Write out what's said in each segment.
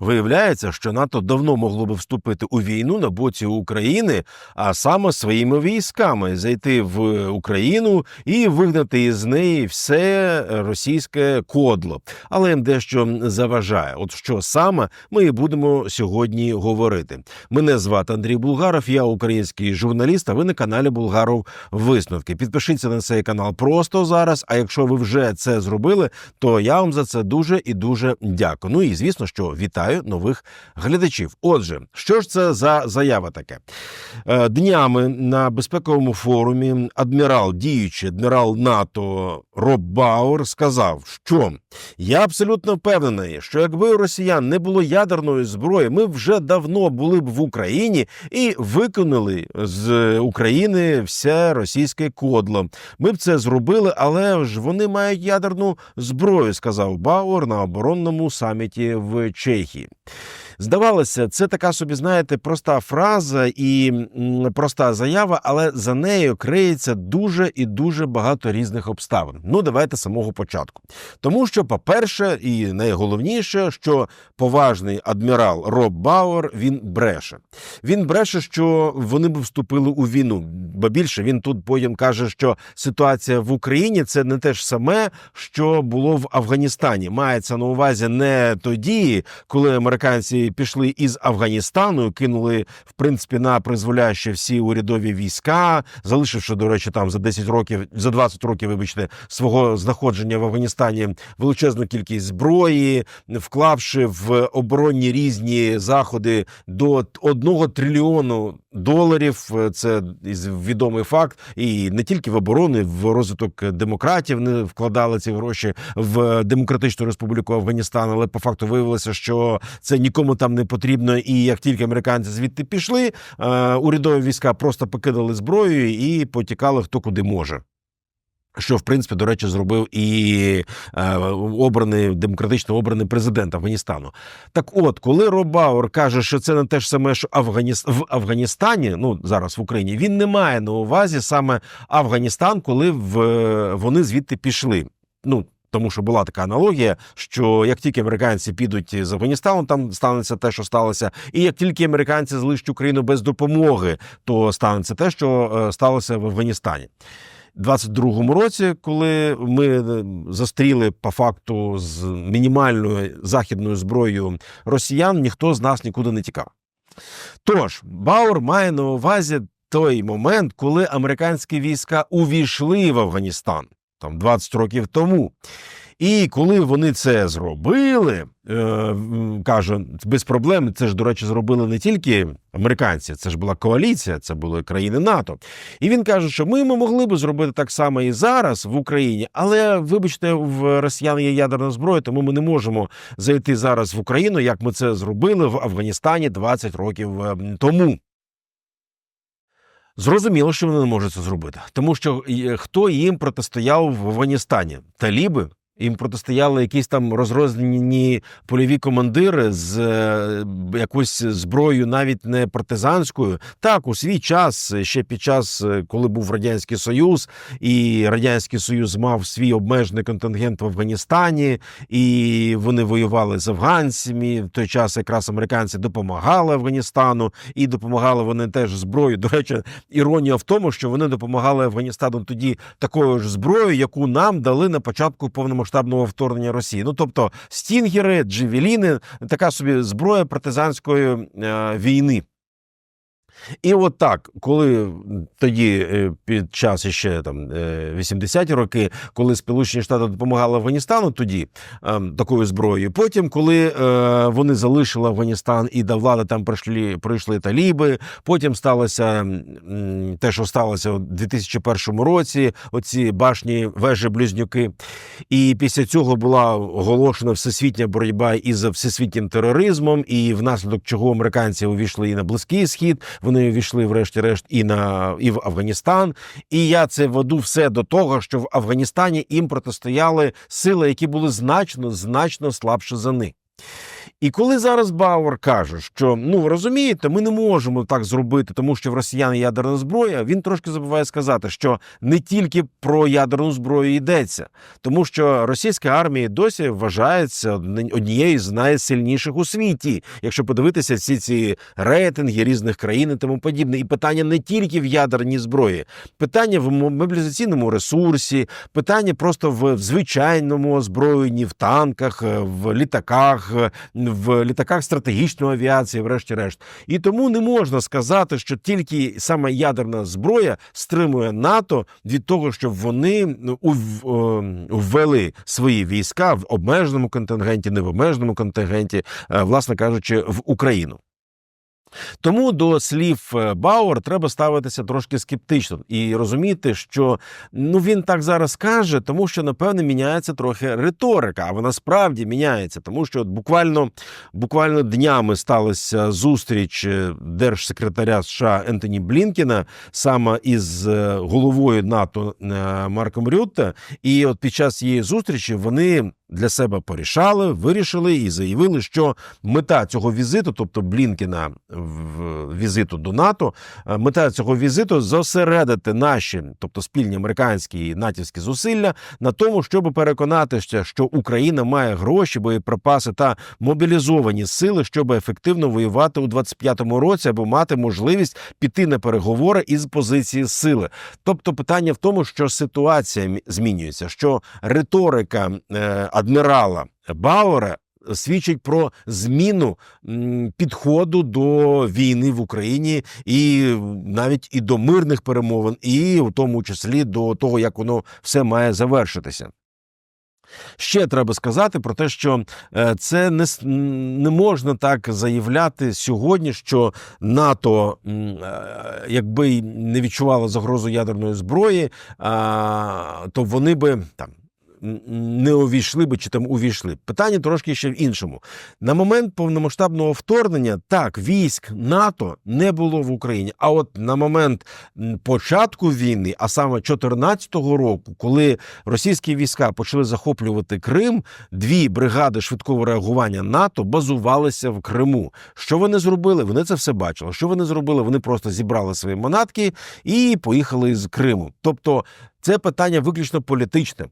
Виявляється, що НАТО давно могло би вступити у війну на боці України, а саме своїми військами зайти в Україну і вигнати із неї все російське кодло. Але їм дещо заважає. От що саме ми і будемо сьогодні говорити. Мене звати Андрій Булгаров, я український журналіст. А ви на каналі Булгаров Висновки. Підпишіться на цей канал просто зараз. А якщо ви вже це зробили, то я вам за це дуже і дуже дякую. Ну і звісно, що вітаю нових глядачів. Отже, що ж це за заява таке? Е, Днями на безпековому форумі адмірал, діючий адмірал НАТО Роб Бауер сказав, що я абсолютно впевнений, що якби у росіян не було ядерної зброї, ми вже давно були б в Україні і виконали з України все російське кодло. Ми б це зробили, але ж вони мають ядерну зброю, сказав Бауер на оборонному саміті в Чехії. 品 Здавалося, це така собі, знаєте, проста фраза і проста заява, але за нею криється дуже і дуже багато різних обставин. Ну, давайте з самого початку. Тому що, по-перше, і найголовніше, що поважний адмірал Роб Бауер він бреше. Він бреше, що вони б вступили у війну. Бо більше він тут потім каже, що ситуація в Україні це не те ж саме, що було в Афганістані. Мається на увазі не тоді, коли американці пішли із Афганістану, кинули в принципі на призволяще всі урядові війська, залишивши, до речі, там за 10 років, за 20 років, вибачте, свого знаходження в Афганістані величезну кількість зброї, вклавши в оборонні різні заходи до одного трильйону доларів. Це відомий факт, і не тільки в оборони, в розвиток демократів не вкладали ці гроші в демократичну республіку Афганістан, але по факту виявилося, що це нікому там не потрібно. І як тільки американці звідти пішли, е, урядові війська просто покидали зброю і потікали хто куди може. Що, в принципі, до речі, зробив і е, обраний демократично обраний президент Афганістану. Так, от, коли Роб Бауер каже, що це не те ж саме, що Афганіс... в Афганістані, ну зараз в Україні, він не має на увазі саме Афганістан, коли в... вони звідти пішли. Ну тому що була така аналогія, що як тільки американці підуть з Афганістану, там станеться те, що сталося, і як тільки американці залишать Україну без допомоги, то станеться те, що е, сталося в Афганістані. 22-му році, коли ми е, застріли по факту з мінімальною західною зброєю росіян, ніхто з нас нікуди не тікав. Тож Бауер має на увазі той момент, коли американські війська увійшли в Афганістан там 20 років тому. І коли вони це зробили, е, каже, без проблем, це ж, до речі, зробили не тільки американці, це ж була коаліція, це були країни НАТО. І він каже, що ми, ми могли би зробити так само і зараз в Україні, але вибачте, в росіян є ядерна зброя, тому ми не можемо зайти зараз в Україну, як ми це зробили в Афганістані 20 років е, тому. Зрозуміло, що вони не можуть це зробити, тому що е, хто їм протистояв в Афганістані? Таліби? Їм протистояли якісь там розрознені польові командири з е, якоюсь зброєю, навіть не партизанською. Так, у свій час, ще під час, е, коли був радянський союз, і радянський союз мав свій обмежений контингент в Афганістані, і вони воювали з афганцями. В той час якраз американці допомагали Афганістану, і допомагали вони теж зброєю. До речі, іронія в тому, що вони допомагали Афганістану тоді такою ж зброєю, яку нам дали на початку повномасштабного вторгнення Росії. Ну тобто стінгери, джевеліни, така собі зброя партизанської е, війни. І от так, коли тоді е, під час ще там е, 80-ті роки, коли Сполучені Штати допомагали Афганістану, тоді е, такою зброєю. Потім, коли е, вони залишили Афганістан і до влади там прийшли, прийшли таліби. Потім сталося те, що сталося у 2001 році. Оці башні вежі близнюки. І після цього була оголошена всесвітня боротьба із всесвітнім тероризмом, і внаслідок чого американці увійшли і на Близький Схід. Вони увійшли, врешті-решт, і на і в Афганістан. І я це веду все до того, що в Афганістані їм протистояли сили, які були значно значно слабше за них. І коли зараз Бауер каже, що ну розумієте, ми не можемо так зробити, тому що в росіян ядерна зброя, він трошки забуває сказати, що не тільки про ядерну зброю йдеться, тому що російська армія досі вважається однією з найсильніших у світі, якщо подивитися всі ці рейтинги різних країн і тому подібне. І питання не тільки в ядерній зброї, питання в мобілізаційному ресурсі, питання просто в звичайному озброєнні, в танках, е, в літаках, в літаках стратегічної авіації, врешті-решт. І тому не можна сказати, що тільки саме ядерна зброя стримує НАТО від того, щоб вони ну, е, ввели свої війська в обмеженому контингенті, не в обмеженому контингенті, е, власне кажучи, в Україну. Тому до слів е, Бауер треба ставитися трошки скептично і розуміти, що ну він так зараз каже, тому що напевне міняється трохи риторика. А вона справді міняється, тому що от буквально буквально днями сталася зустріч е, держсекретаря США Ентоні Блінкіна саме із е, головою НАТО Марком Рютте. І от під час цієї зустрічі вони для себе порішали, вирішили і заявили, що мета цього візиту, тобто Блінкіна в візиту до НАТО, е, мета цього візиту зосередити наші, тобто спільні американські і натівські зусилля на тому, щоб переконатися, що Україна має гроші, боєприпаси та мобілізовані сили, щоб ефективно воювати у 25-му році або мати можливість піти на переговори із позиції сили. Тобто, питання в тому, що ситуація змінюється, що риторика е, адмірала Бауера свідчить про зміну підходу до війни в Україні, і навіть і до мирних перемовин, і в тому числі до того, як воно все має завершитися. Ще треба сказати про те, що е, це не, не можна так заявляти сьогодні, що НАТО, е, якби не відчувало загрозу ядерної зброї, то вони би там. Не увійшли би чи там увійшли. Питання трошки ще в іншому. На момент повномасштабного вторгнення так військ НАТО не було в Україні. А от на момент початку війни, а саме 2014 року, коли російські війська почали захоплювати Крим, дві бригади швидкого реагування НАТО базувалися в Криму. Що вони зробили? Вони це все бачили. Що вони зробили? Вони просто зібрали свої манатки і поїхали з Криму. Тобто. Це питання виключно політичне.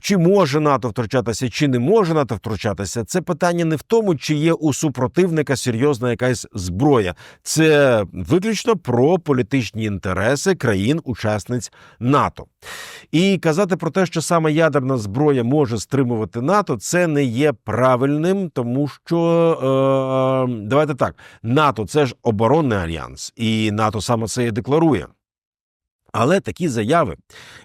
Чи може НАТО втручатися, чи не може НАТО втручатися? Це питання не в тому, чи є у супротивника серйозна якась зброя. Це виключно про політичні інтереси країн-учасниць НАТО. І казати про те, що саме ядерна зброя може стримувати НАТО, це не є правильним, тому що е, давайте так: НАТО це ж оборонний альянс, і НАТО саме це і декларує. Але такі заяви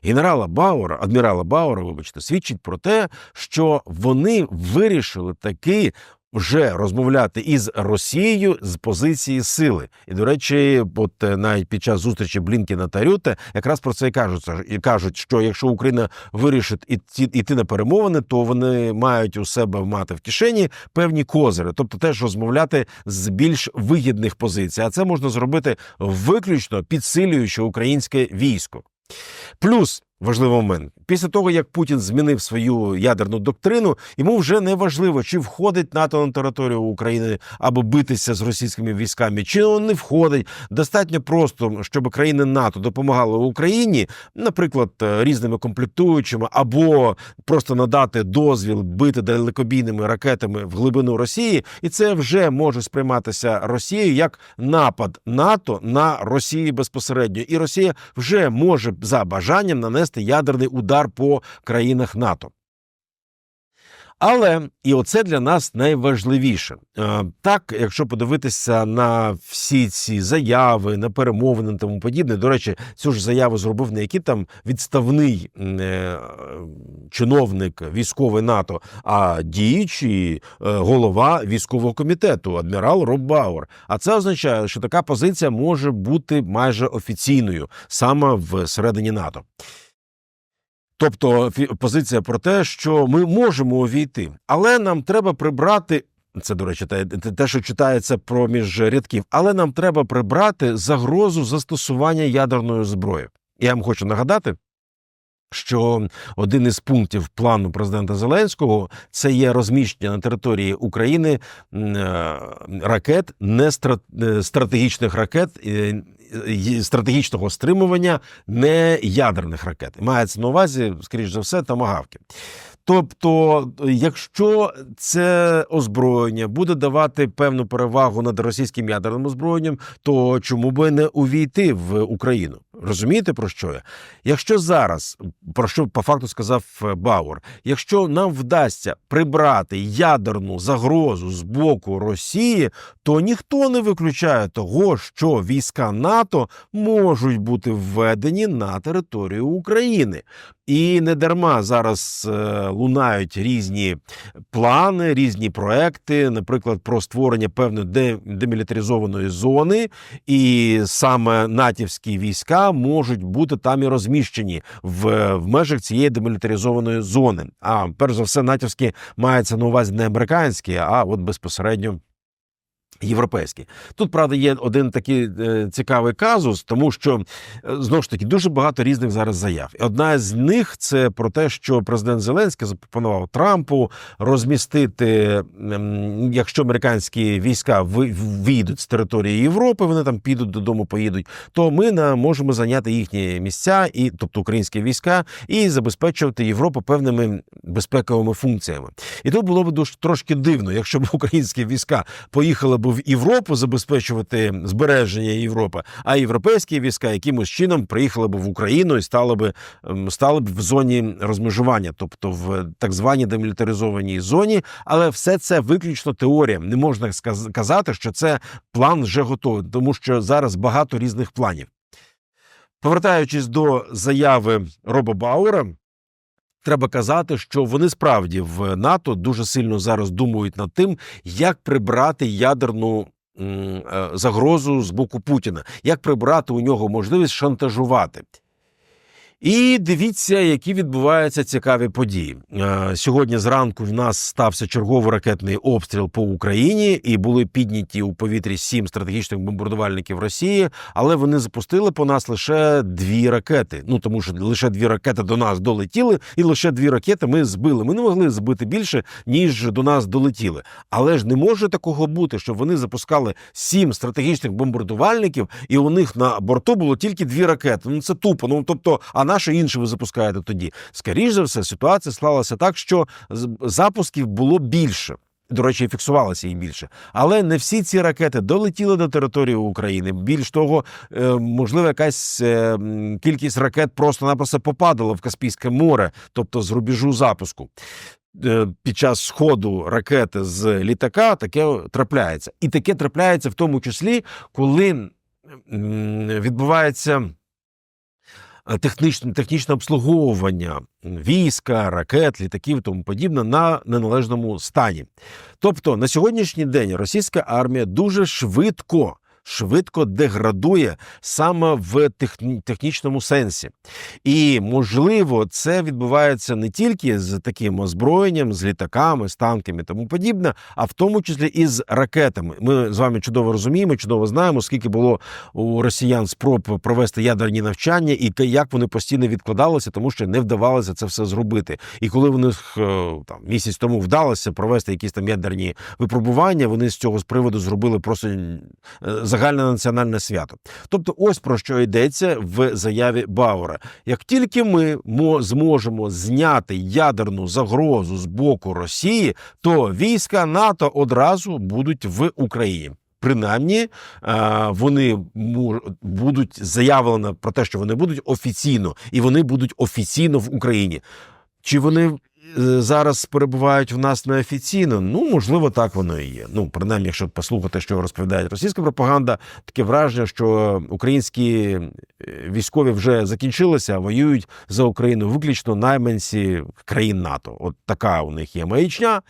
генерала Бауера, адмірала Бауера, вибачте, свідчить про те, що вони вирішили таки вже розмовляти із Росією з позиції сили. І до речі, от е, навіть під час зустрічі Блінкіна та Рюте якраз про це і кажуть. І кажуть, що якщо Україна вирішить іти, іти на перемовини, то вони мають у себе мати в кишені певні козири, тобто теж розмовляти з більш вигідних позицій. А це можна зробити виключно підсилюючи українське військо. Плюс важливий момент: після того як Путін змінив свою ядерну доктрину, йому вже не важливо, чи входить НАТО на територію України або битися з російськими військами, чи він не входить. Достатньо просто, щоб країни НАТО допомагали Україні, наприклад, е, різними комплектуючими, або просто надати дозвіл бити далекобійними ракетами в глибину Росії, і це вже може сприйматися Росією як напад НАТО на Росію безпосередньо, і Росія вже може за бажанням нанести ядерний удар по країнах НАТО. Але і оце для нас найважливіше. Е, Так, якщо подивитися на всі ці заяви, на перемовини тому подібне. До речі, цю ж заяву зробив не який там відставний е, чиновник військовий НАТО, а діючий е, голова військового комітету, адмірал Роб Бауер. А це означає, що така позиція може бути майже офіційною саме всередині НАТО. Тобто позиція про те, що ми можемо увійти, але нам треба прибрати. Це, до речі, те, що читається проміж рядків, але нам треба прибрати загрозу застосування ядерної зброї. Я вам хочу нагадати, що один із пунктів плану президента Зеленського це є розміщення на території України е, ракет, не е, стратегічних ракет. е, Стратегічного стримування не ядерних ракет мається на увазі, скоріш за все, тамагавки. Тобто, якщо це озброєння буде давати певну перевагу над російським ядерним озброєнням, то чому би не увійти в Україну? Розумієте про що я? Якщо зараз, про що по факту сказав е, Бауер, якщо нам вдасться прибрати ядерну загрозу з боку Росії, то ніхто не виключає того, що війська НАТО можуть бути введені на територію України. І не дарма зараз е, лунають різні плани, різні проекти, наприклад, про створення певної демілітаризованої зони, і саме натівські війська можуть бути там і розміщені в, в межах цієї демілітаризованої зони. А перш за все, натівські мається на увазі не американські, а от безпосередньо. Європейські тут правда є один такий е, цікавий казус, тому що е, знову ж таки дуже багато різних зараз заяв. Одна з них це про те, що президент Зеленський запропонував Трампу розмістити, ем, якщо американські війська ви- вийдуть з території Європи, вони там підуть додому, поїдуть, то ми на можемо зайняти їхні місця, і тобто українські війська, і забезпечувати Європу певними безпековими функціями. І тут було б дуже трошки дивно, якщо б українські війська поїхали б в Європу забезпечувати збереження Європи, а європейські війська якимось чином приїхали б в Україну і стали б ем, стали б в зоні розмежування, тобто в так званій демілітаризованій зоні. Але все це виключно теорія. Не можна сказ- казати, що це план вже готовий, тому що зараз багато різних планів. Повертаючись до заяви Роба Бауера, треба казати, що вони справді в НАТО дуже сильно зараз думають над тим, як прибрати ядерну е, загрозу з боку Путіна, як прибрати у нього можливість шантажувати. І дивіться, які відбуваються цікаві події. Е, Сьогодні зранку в нас стався черговий ракетний обстріл по Україні, і були підняті у повітрі сім стратегічних бомбардувальників Росії, але вони запустили по нас лише дві ракети. Ну тому що лише дві ракети до нас долетіли, і лише дві ракети ми збили. Ми не могли збити більше, ніж до нас долетіли. Але ж не може такого бути, щоб вони запускали сім стратегічних бомбардувальників, і у них на борту було тільки дві ракети. Ну це тупо. Ну тобто, а на що інше ви запускаєте тоді? Скоріше за все, ситуація склалася так, що запусків було більше. До речі, і фіксувалося їх більше, але не всі ці ракети долетіли до території України. Більш того, е, можливо, якась е, кількість ракет просто-напросто попадала в Каспійське море, тобто з рубежу запуску. Е, Під час сходу ракети з літака таке трапляється, і таке трапляється в тому числі, коли відбувається технічне, технічне обслуговування війська, ракет, літаків і тому подібне на неналежному стані. Тобто на сьогоднішній день російська армія дуже швидко. Швидко деградує саме в технічному сенсі, і можливо, це відбувається не тільки з таким озброєнням, з літаками, з танками і тому подібне, а в тому числі і з ракетами. Ми з вами чудово розуміємо, чудово знаємо, скільки було у росіян спроб провести ядерні навчання, і як вони постійно відкладалися, тому що не вдавалося це все зробити. І коли вони е, там місяць тому вдалося провести якісь там ядерні випробування, вони з цього з приводу зробили просто е, загальне національне свято. Тобто, ось про що йдеться в заяві Бауера. Як тільки ми зможемо зняти ядерну загрозу з боку Росії, то війська НАТО одразу будуть в Україні. Принаймні, е, вони будуть заявлено про те, що вони будуть офіційно, і вони будуть офіційно в Україні. Чи вони зараз перебувають в нас неофіційно? Ну, можливо, так воно і є. Ну, принаймні, якщо послухати, що розповідає російська пропаганда, таке враження, що українські е, військові вже закінчилися, воюють за Україну виключно найманці країн НАТО. От така у них є маячня.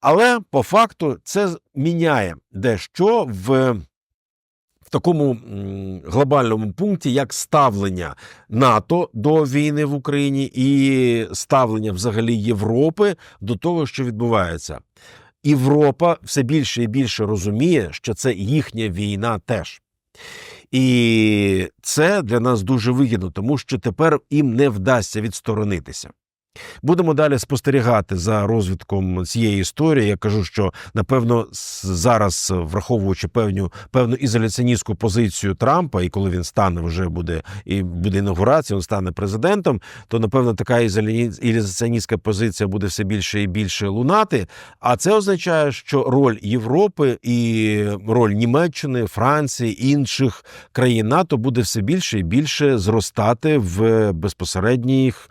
Але по факту це міняє дещо в. Такому глобальному пункті, як ставлення НАТО до війни в Україні і ставлення взагалі Європи до того, що відбувається. Європа все більше і більше розуміє, що це їхня війна теж. І це для нас дуже вигідно, тому що тепер їм не вдасться відсторонитися. Будемо далі спостерігати за розвитком цієї історії. Я кажу, що напевно зараз, враховуючи певну певну ізоляціоністську позицію Трампа, і коли він стане вже буде і буде інаугурація, він стане президентом, то напевно така ізоля- ізоляціоністська позиція буде все більше і більше лунати. А це означає, що роль Європи і роль Німеччини, Франції інших країн НАТО буде все більше і більше зростати в безпосередніх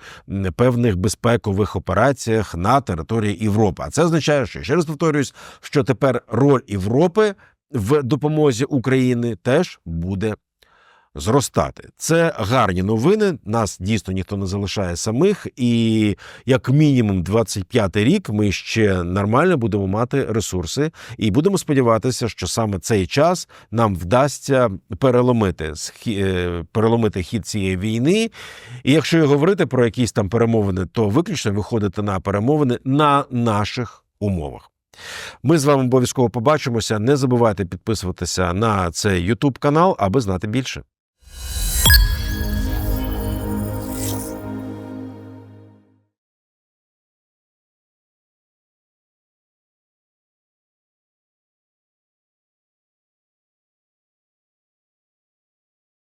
певних безпекових операціях на території Європи. А це означає, що ще раз повторююсь, що тепер роль Європи в допомозі України теж буде. Зростати це гарні новини. Нас дійсно ніхто не залишає самих, і як мінімум 25-й рік ми ще нормально будемо мати ресурси, і будемо сподіватися, що саме цей час нам вдасться переломити е, переломити хід цієї війни. І якщо говорити про якісь там перемовини, то виключно виходити на перемовини на наших умовах. Ми з вами обов'язково побачимося. Не забувайте підписуватися на цей YouTube канал, аби знати більше.